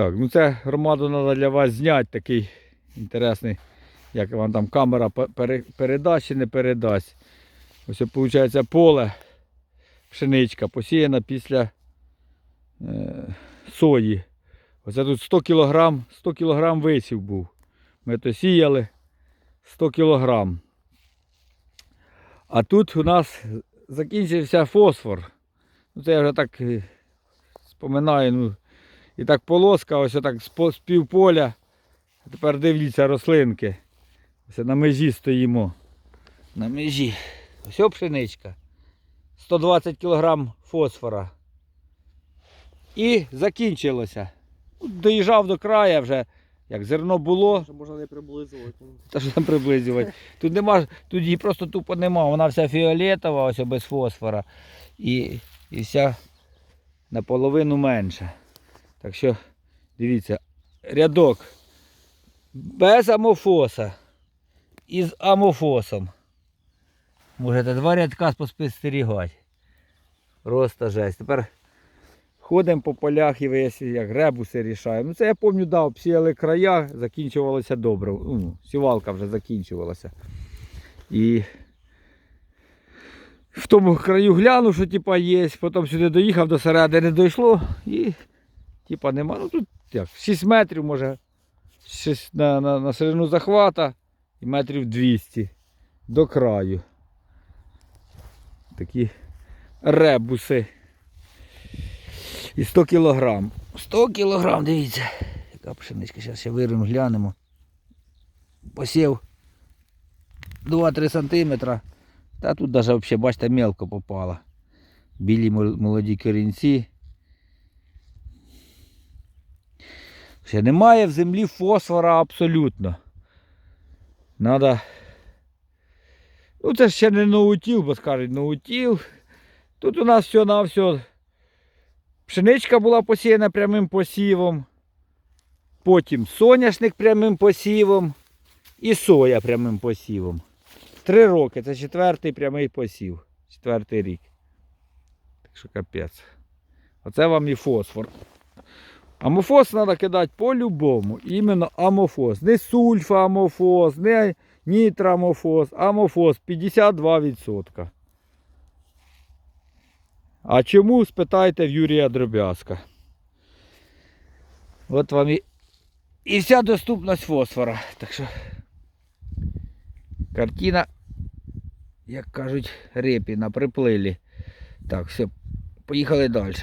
Так, ну це громаду треба для вас зняти такий інтересний, як вам там камера передасть чи не передасть. Ось виходить поле, пшеничка посіяна після е, сої. Оце тут 100 кг, 100 кг висів був. Ми то сіяли 100 кг. А тут у нас закінчився фосфор. Ну, це я вже так е, споминаю. Ну, і так полоска, ось так з по- з півполя. Тепер дивіться рослинки. Ось на межі стоїмо. На межі. Ось пшеничка. 120 кг фосфора. І закінчилося. Доїжджав до краю вже, як зерно було, Що можна не приблизувати. та що там приблизувати. Тут нема, тут її просто тупо нема. Вона вся фіолетова, ось без фосфора. І, і вся наполовину менша. Так що, дивіться, рядок без амофоса і з амофосом. Можете два рядка спостерігати. Просто жесть. Тепер ходимо по полях і весь як ребуси рішаємо. Ну це я пам'ятаю, да, обсіяли края, закінчувалося добре. Ну, сівалка вже закінчувалася. І в тому краю глянув, що типа є, потім сюди доїхав до середини дійшло і типа нема. Ну тут як, 6 метрів може. 6 на, на, на ширину захвата і метрів 200 до краю. Такі ребуси. І 100 кілограм. 100 кілограм, дивіться. Яка пшеничка, зараз ще вирвемо, глянемо. Посів 2-3 сантиметра. Та тут навіть взагалі, бачите, мелко попало. Білі молоді корінці. Ще немає в землі фосфора абсолютно. Надо. Ну це ще не ноутіл, бо скажуть ноутіл. Тут у нас все на все. Пшеничка була посіяна прямим посівом. Потім соняшник прямим посівом і соя прямим посівом. Три роки. Це четвертий прямий посів. Четвертий рік. Так що капець. Оце вам і фосфор. Амофос треба кидати по-любому. Іменно амофос. Не сульфамофос, не нітрамофос, амофос 52%. А чому спитайте в Юрія Дроб'язка? От вам і, і вся доступність фосфора. Так що картина, як кажуть, репі на приплилі. Так, все, поїхали далі.